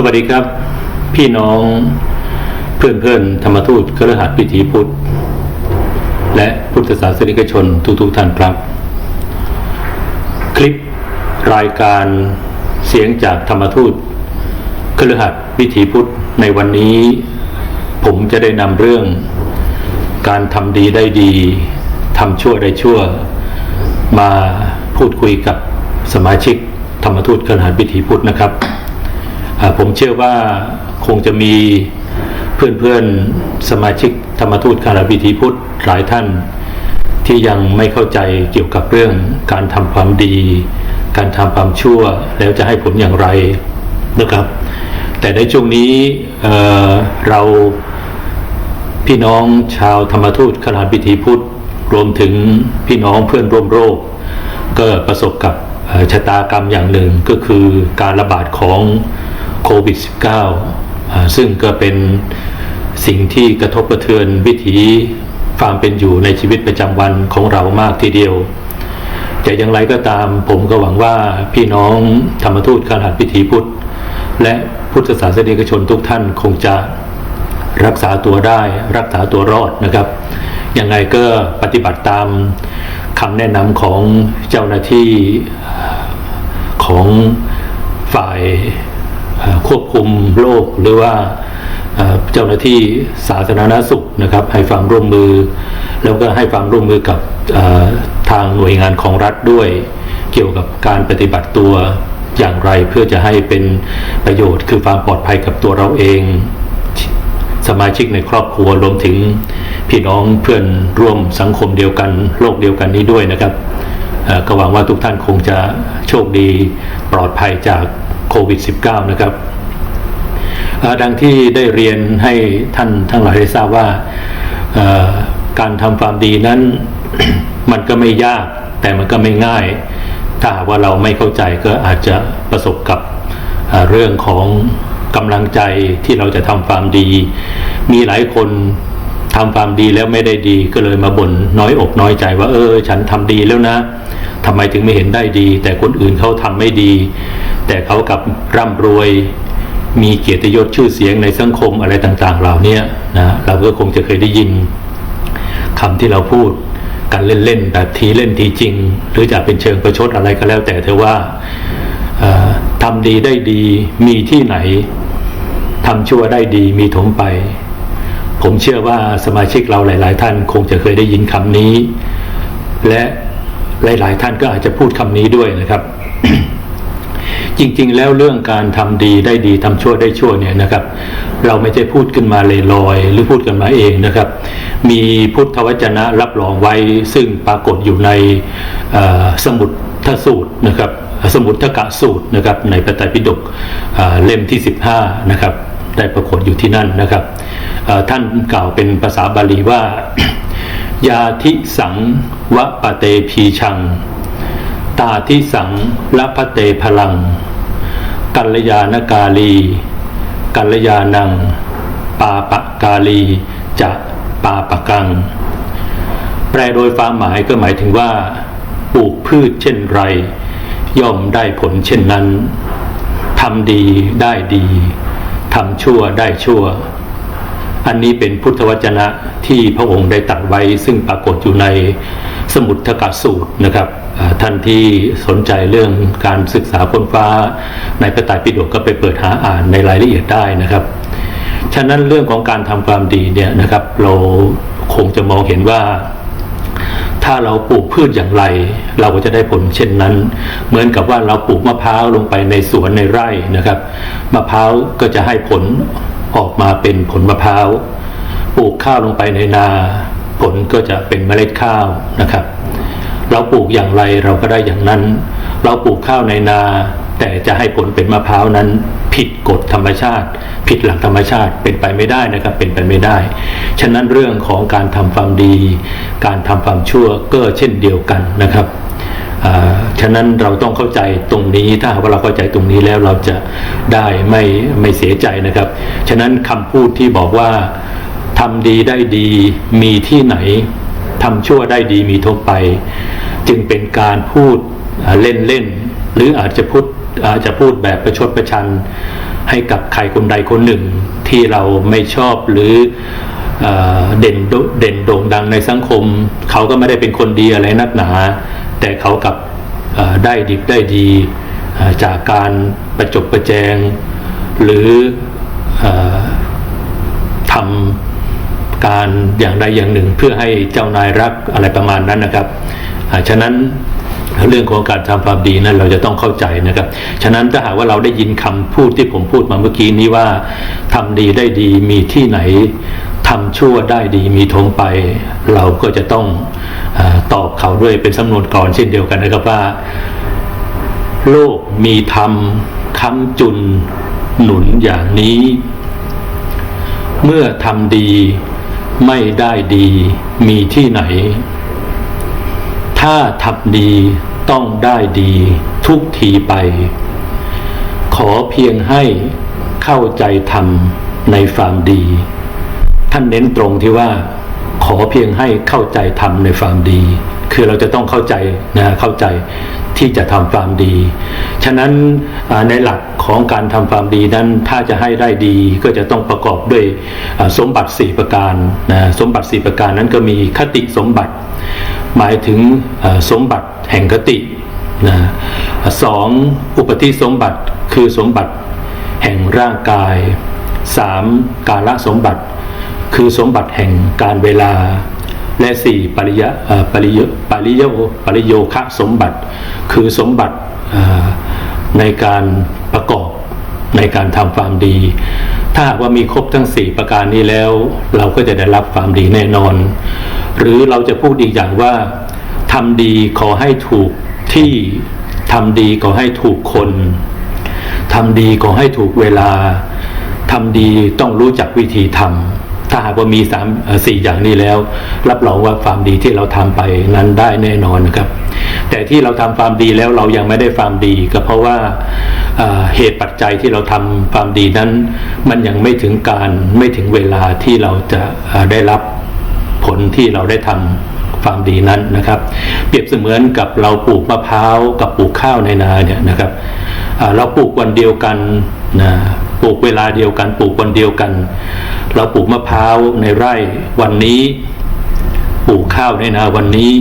สวัสดีครับ พี่น้องเพื่อนเพื่อนธรรมทูตเครือขัดพิธีพุทธ และพุทธศาสนิกชนทุกๆท่านครับ คลิปรายการเสียงจากธรรมทูตเครือขัดพิธีพุทธในวันนี้ ผมจะได้นำเรื่อง การทำดีได้ดีทำชั่วได้ชั่ว มาพูดคุยกับสมาชิกธรรมทูตเครือขัดพิธีพุทธนะครับ ผมเชื่อว่าคงจะมีเพื่อนๆสมาชิกธรรมทูตคาราบิธีพุทธหลายท่าน ที่ยังไม่เข้าใจเกี่ยวกับเรื่องการทำความดี การทำความชั่วแล้วจะให้ผลอย่างไรนะครับ แต่ในช่วงนี้เเราพี่น้องชาวธรรมทูตคาราบิธีพุทธรวมถึงพี่น้องเพื่อนร่วมโรค ก็ประสบกับชะตากรรมอย่างหนึ่งก็คือการระบาดของ โควิด -19 อ่าซึ่งก็เป็นสิ่งที่กระทบกระเทือนวิถีความเป็นอยู่ในชีวิตประจำวันของเรามากทีเดียว แต่อย่างไรก็ตามผมก็หวังว่าพี่น้องธรรมทูตคารหัสพิธีพุทธ และพุทธศาสนิกชนทุกท่านคงจะรักษาตัวได้รักษาตัวรอดนะครับ ยังไงก็ปฏิบัติตามคำแนะนำของเจ้าหน้าที่ของฝ่าย ควบคุมโรคหรือว่าเจ้าหน้าที่สาธารณสุขนะครับ ให้ความร่วมมือ แล้วก็ให้ความร่วมมือกับทางหน่วยงานของรัฐด้วย เกี่ยวกับการปฏิบัติตัวอย่างไรเพื่อจะให้เป็นประโยชน์ คือความปลอดภัยกับตัวเราเอง สมาชิกในครอบครัวรวมถึงพี่น้องเพื่อนร่วมสังคมเดียวกันโลกเดียวกันนี้ด้วยนะครับก็หวังว่าทุกท่านคงจะโชคดีปลอดภัยจาก โควิด -19 นะครับดังที่ได้เรียนให้ท่านทั้งหลายได้ทราบว่าการทำความดีนั้นมันก็ไม่ยากแต่มันก็ไม่ง่าย ถ้าหากว่าเราไม่เข้าใจก็อาจจะประสบกับเอ่อเรื่องของกำลังใจที่เราจะทำความดี มีหลายคนทำความดีแล้วไม่ได้ดีก็เลยมาบ่นน้อยอกน้อยใจว่าเออ ฉันทำดีแล้วนะทำไมถึงไม่เห็นได้ดี แต่คนอื่นเขาทำไม่ดี แต่เขากับร่ำรวยมีเกียรติยศชื่อเสียงในสังคมอะไรต่างๆ เหล่านี้นะเราก็คงจะเคยได้ยินคำที่เราพูดกันเล่นๆแบบทีเล่นทีจริง หรือจะเป็นเชิงประชดอะไรก็แล้ว แต่เธอว่าทำดีได้ดีมีที่ไหนทำชั่วได้ดีมีถมไป ผมเชื่อว่าสมาชิกเราหลาย ๆ ท่านคงจะเคยได้ยินคำนี้ และหลาย ๆ ท่านก็อาจจะพูดคำนี้ด้วยนะครับ จริง ๆ แล้วเรื่องการทำดีได้ดีทำชั่วได้ชั่วเนี่ยนะครับ เราไม่ใช่พูดขึ้นมาเลยลอยหรือพูดกันมาเองนะครับ มีพุทธวจนะรับรองไว้ซึ่งปรากฏอยู่ในสมุดทสูตรนะครับสมุดทกะสูตรนะครับในพระไตรปิฎกเอ่อเล่มที่ 15 นะครับ ได้ปรากฏอยู่ที่นั่นนะครับท่านกล่าวเป็นภาษาบาลีว่า ยาทิสังวะปะเตพีชัง ตาทิสังละพะเตพลัง กัลยาณกาลี กัลยาณัง ปาปกาลี จะปาปกัง แปลโดยความหมายก็หมายถึงว่า ปลูกพืชเช่นไร ย่อมได้ผลเช่นนั้นทำดีได้ดีทำชั่วได้ชั่ว อันนี้เป็นพุทธวจนะที่พระองค์ได้ตัดไว้ ซึ่งปรากฏอยู่ในสมุทกสูตรนะครับท่านที่สนใจเรื่องการศึกษาค้นฟ้าในพระไตรปิฎกก็ไปเปิดหาอ่านในรายละเอียดได้นะครับ ฉะนั้นเรื่องของการทำความดีเนี่ยนะครับ เราคงจะมองเห็นว่า ถ้าเราปลูกพืชอย่างไร เราก็จะได้ผลเช่นนั้น เหมือนกับว่าเราปลูกมะพร้าวลงไปในสวนในไร่นะครับมะพร้าวก็จะให้ผล ออกมาเป็นผลมะพร้าวปลูกข้าวลงไปในนา ผลก็จะเป็นเมล็ดข้าวนะครับ เราปลูกอย่างไรเราก็ได้อย่างนั้น เราปลูกข้าวในนา แต่จะให้ผลเป็นมะพร้าวนั้น ผิดกฎธรรมชาติ ผิดหลักธรรมชาติเป็นไปไม่ได้นะครับเป็นไปไม่ได้ ฉะนั้นเรื่องของการทำความดี การทำความชั่วก็เช่นเดียวกันนะครับ ฉะนั้นเราต้องเข้าใจตรงนี้ ถ้าหากว่าเราเข้าใจตรงนี้แล้วเราจะได้ไม่ไม่เสียใจนะครับ ฉะนั้นคำพูดที่บอกว่าทำดีได้ดีมีที่ไหนทำชั่วได้ดีมีทั่วไป จึงเป็นการพูดเล่นเล่นหรืออาจจะพูดอาจจะพูดแบบประชดประชัน ให้กับใครคนใดคนหนึ่ง ที่เราไม่ชอบหรือเด่นเด่นโด่งดังในสังคม เขาก็ไม่ได้เป็นคนดีอะไรนักหนา แต่เขากับได้ดิบได้ดีจากการประจบประแจง หรืออทำการอย่างใดอย่างหนึ่งเพื่อให้เจ้านายรักอะไรประมาณนั้นนะครับฉะนั้นเรื่องของการทำความดีนั้นเราจะต้องเข้าใจนะครับ ฉะนั้นถ้าหากว่าเราได้ยินคำพูดที่ผมพูดมาเมื่อกี้นี้ว่าทำดีได้ดีมีที่ไหน ทำชั่วได้ดีมีทงไป เราก็จะต้องอตอบเขาด้วยเป็นสำนวนกรอนเช่นเดียวกันนะครับว่า โลกมีธรรมค้ำจุนหนุนอย่างนี้ เมื่อทำดีไม่ได้ดีมีที่ไหน ถ้าทำดีต้องได้ดีทุกทีไป ขอเพียงให้เข้าใจธรรมในความดี ท่านเน้นตรงที่ว่าขอเพียงให้เข้าใจธรรมในความดี คือเราจะต้องเข้าใจนะเข้าใจที่จะทำความดี ฉะนั้นในหลักของการทำความดีนั้นถ้าจะให้ได้ดีก็จะต้องประกอบด้วยสมบัติ 4 ประการนะสมบัติ 4 ประการนั้นก็มีคติสมบัติ หมายถึงสมบัติแห่งคตินะสองอุปธิสมบัติคือสมบัติแห่งร่างกายสามกาลสมบัติ คือสมบัติแห่งการเวลา และสี่ปริยะปริยปริยปริโยคะสมบัติ คือสมบัติในการประกอบในการทำความดี ถ้าหากว่ามีครบทั้งสี่ประการนี้แล้ว เราก็จะได้รับความดีแน่นอน หรือเราจะพูดอีกอย่างว่าทำดีขอให้ถูกที่ทำดีขอให้ถูกคนทำดีขอให้ถูกเวลาทำดีต้องรู้จักวิธีทำ ถ้าหากว่ามีสามสี่อย่างนี้แล้ว รับรองว่าความดีที่เราทำไปนั้นได้แน่นอนนะครับ แต่ที่เราทำความดีแล้วเรายังไม่ได้ความดี ก็เพราะว่าเหตุปัจจัยที่เราทำความดีนั้น มันยังไม่ถึงการไม่ถึงเวลาที่เราจะได้รับผลที่เราได้ทำความดีนั้นนะครับ เปรียบเสมือนกับเราปลูกมะพร้าวกับปลูกข้าวในนาเนี่ยนะครับเราปลูกวันเดียวกันนะ ปลูกเวลาเดียวกันปลูกวันเดียวกัน เราปลูกมะพร้าวในไร่วันนี้ปลูกข้าวในนาวันนี้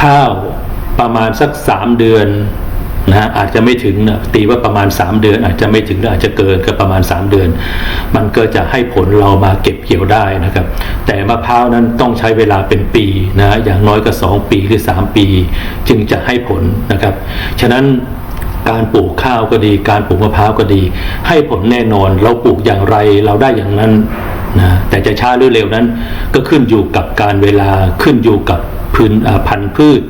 ข้าวประมาณสักสามเดือนนะฮะอาจจะไม่ถึงนะตีว่าประมาณ 3 เดือน อาจจะไม่ถึงหรืออาจจะเกินก็ประมาณ 3 เดือน มันก็จะให้ผลเรามาเก็บเกี่ยวได้นะครับ แต่มะพร้าวนั้นต้องใช้เวลาเป็นปีนะอย่างน้อยก็ 2 ปีหรือ 3 ปี จึงจะให้ผลนะครับ ฉะนั้น การปลูกข้าวก็ดี การปลูกมะพร้าวก็ดี ให้ผลแน่นอนเราปลูกอย่างไรเราได้อย่างนั้นนะแต่จะช้าหรือเร็วนั้น ก็ขึ้นอยู่กับการเวลาขึ้นอยู่กับพื้นพันธุ์พืช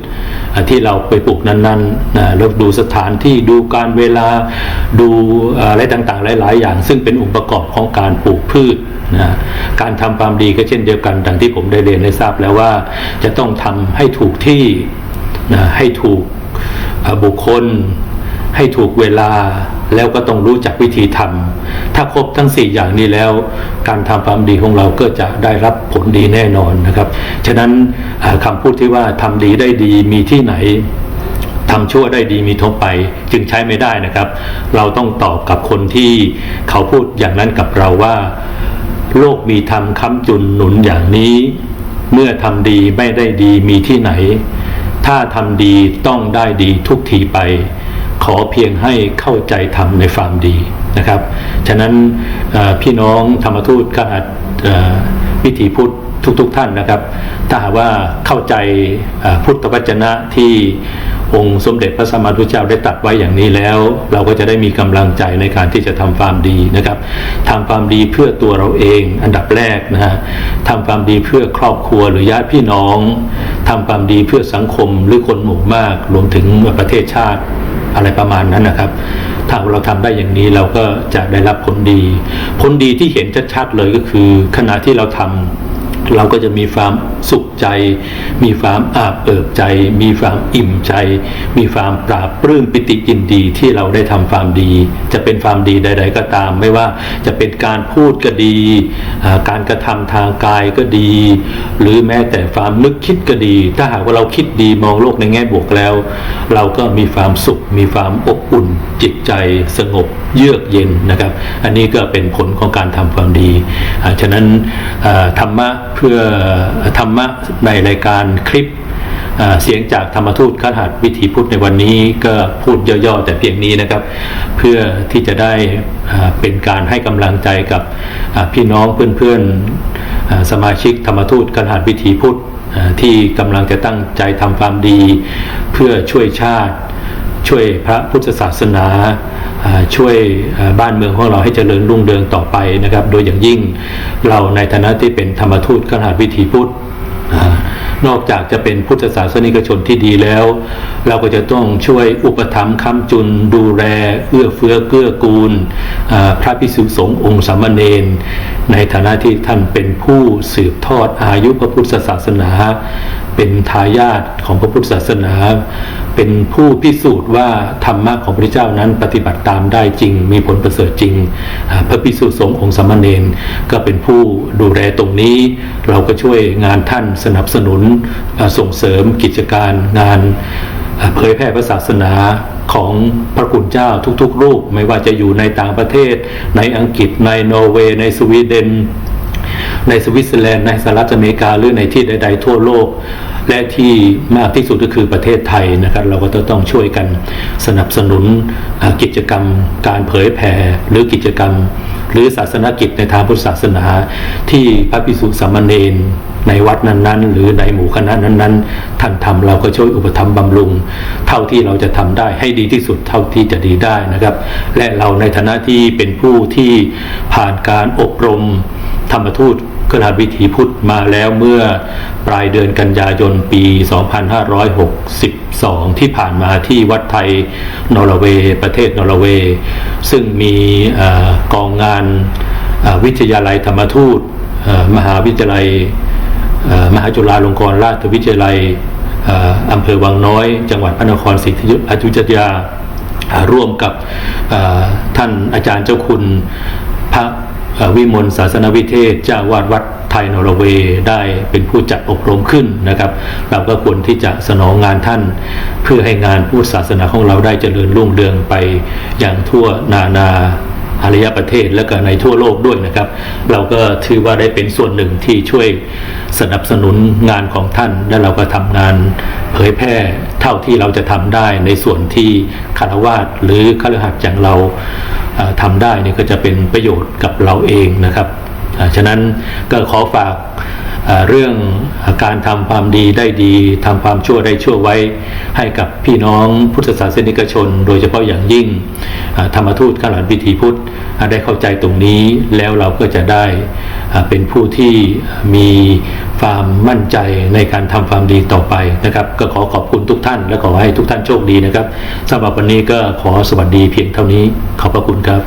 ที่เราไปปลูกนั้นๆนะเราดูสถานที่ดูการเวลาดูอะไรต่างๆ หลาย ๆ อย่าง ซึ่งเป็นองค์ประกอบของการปลูกพืชนะการทำความดีก็เช่นเดียวกันดังที่ผมได้เรียนได้ทราบแล้วว่า จะต้องทำให้ถูกที่นะให้ถูกบุคคล ให้ถูกเวลาแล้วก็ต้องรู้จักวิธีทำถ้าครบทั้ง 4 อย่างนี้แล้ว การทำความดีของเราก็จะได้รับผลดีแน่นอนนะครับ ฉะนั้นคำพูดที่ว่าทำดีได้ดีมีที่ไหนทำชั่วได้ดีมีทบไปจึงใช้ไม่ได้นะครับ เราต้องตอบกับคนที่เขาพูดอย่างนั้นกับเราว่า โลกมีธรรมค้ำจุนหนุนอย่างนี้ เมื่อทำดีไม่ได้ดีมีที่ไหน ถ้าทำดีต้องได้ดีทุกทีไป ขอเพียงให้เข้าใจทำในความดีนะครับ ฉะนั้นพี่น้องธรรมทูตกาจเอ่อวิถีพุทธทุกๆทท่านนะครับ ถ้าหากว่าเข้าใจพุทธวจนะที่องค์สมเด็จพระสัมมาสัมพุทธเจ้าได้ตรัดไว้อย่างนี้แล้ว เราก็จะได้มีกำลังใจในการที่จะทำความดีนะครับทำความดีเพื่อตัวเราเองอันดับแรกนะฮะทำความดีเพื่อครอบครัวหรือญาติพี่น้องทำความดีเพื่อสังคมหรือคนหมู่มากรวมถึงประเทศชาติ อะไรประมาณนั้นนะครับ ถ้าเราทำได้อย่างนี้เราก็จะได้รับผลดี ผลดีที่เห็นชัดๆเลยก็คือ ขณะที่เราทำ เราก็จะมีความสุขใจ มีความอาบเอิบใจ มีความอิ่มใจ มีความปราบปลื้มปิติยินดีที่เราได้ทำความดี จะเป็นความดีใด ๆ ก็ตาม ไม่ว่าจะเป็นการพูดก็ดี การกระทำทางกายก็ดี หรือแม้แต่ความนึกคิดก็ดี ถ้าหากว่าเราคิดดีมองโลกในแง่บวกแล้ว เราก็มีความสุข มีความอบอุ่น จิตใจสงบเยือกเย็นนะครับ อันนี้ก็เป็นผลของการทำความดี ฉะนั้นธรรมะเพื่อธรรมะในรายการคลิปเสียงจากธรรมทูตคหัสวิถีพุทธในวันนี้ก็พูดย่อๆ แต่เพียงนี้นะครับ เพื่อที่จะได้เป็นการให้กำลังใจกับพี่น้องเพื่อนๆสมาชิกธรรมทูตคหัสวิถีพุทธที่กำลังจะตั้งใจทำความดี เพื่อช่วยชาติ ช่วยพระพุทธศาสนา ช่วยบ้านเมืองของเราให้เจริญรุ่งเรืองต่อไปนะครับ โดยอย่างยิ่งเราในฐานะที่เป็นธรรมทูตขนาดวิถีพุทธนอกจากจะเป็นพุทธศาสนิกชนที่ดีแล้ว เราก็จะต้องช่วยอุปถัมภ์ค้ำจุนดูแลเอื้อเฟื้อเกื้อกูล พระพิสุสงฆ์องค์สามเณรในฐานะที่ท่านเป็นผู้สืบทอดอายุพระพุทธศาสนาเป็นทายาทของพระพุทธศาสนา เป็นผู้พิสูจน์ว่าธรรมะของพระเจ้านั้นปฏิบัติตามได้จริง มีผลประเสริฐจริง พระพิสุสงฆ์องค์สามเณรก็เป็นผู้ดูแลตรงนี้ เราก็ช่วยงานท่านสนับสนุนส่งเสริมกิจการงานเผยแพร่พระศาสนาของพระคุณเจ้าทุกๆ รูป ไม่ว่าจะอยู่ในต่างประเทศ ในอังกฤษในนอร์เวย์ในสวีเดน ในสวิตเซอร์แลนด์ในสหรัฐอเมริกาหรือในที่ใด ๆ ทั่วโลก และที่มากที่สุดก็คือประเทศไทยนะครับ เราก็ต้องช่วยกันสนับสนุนกิจกรรม การเผยแผ่หรือกิจกรรม หรือศาสนกิจในทางพุทธศาสนา ที่พระภิกษุสามเณรในวัดนั้นๆ หรือในหมู่คณะนั้นๆ ท่านทำเราก็ช่วยอุปถัมภ์บำรุง เท่าที่เราจะทำได้ให้ดีที่สุดเท่าที่จะดีได้นะครับ และเราในฐานะที่เป็นผู้ที่ผ่านการอบรมธรรมทูต ขนาดวิถีพุทธมาแล้วเมื่อปลายเดือนกันยายนปี 2562 ที่ผ่านมาที่วัดไทยนอร์เวย์ประเทศนอร์เวย์ ซึ่งมีอกองงานวิทยาลัยธรรมทูตมหาวิทยาลัยมหาจุฬาลงกรณราชวิทยาลัยออำเภอวังน้อย จังหวัดพระนครศรีอยุธยาอ่าร่วมกับท่านอาจารย์เจ้าคุณพระ วิมลศาสนวิเทศเจ้าวาดวัดไทยนอร์เวย์ได้เป็นผู้จัดอบรมขึ้นนะครับ เราก็ควรที่จะสนองงานท่าน เพื่อให้งานพุทธศาสนาของเราได้เจริญรุ่งเรืองไปอย่างทั่วนานา อารยประเทศและก็ในทั่วโลกด้วยนะครับ เราก็ถือว่าได้เป็นส่วนหนึ่งที่ช่วยสนับสนุนงานของท่าน และเราก็ทำงานเผยแพร่เท่าที่เราจะทำได้ในส่วนที่คารวาสหรือคฤหัสถ์อย่างเราเอ่อทำได้เนี่ยก็จะเป็นประโยชน์กับเราเองนะครับฉะนั้นก็ขอฝาก เรื่องการทำความดีได้ดีทำความชั่วได้ชั่วไว้ให้กับพี่น้องพุทธศาสนิกชน โดยเฉพาะอย่างยิ่งธรรมทูตขลานพิธีพุทธได้เข้าใจตรงนี้แล้วเราก็จะได้เป็นผู้ที่มีความมั่นใจในการทำความดีต่อไปนะครับ ก็ขอขอบคุณทุกท่าน และขอให้ทุกท่านโชคดีนะครับสำหรับวันนี้ก็ขอสวัสดีเพียงเท่านี้ขอบพระคุณครับ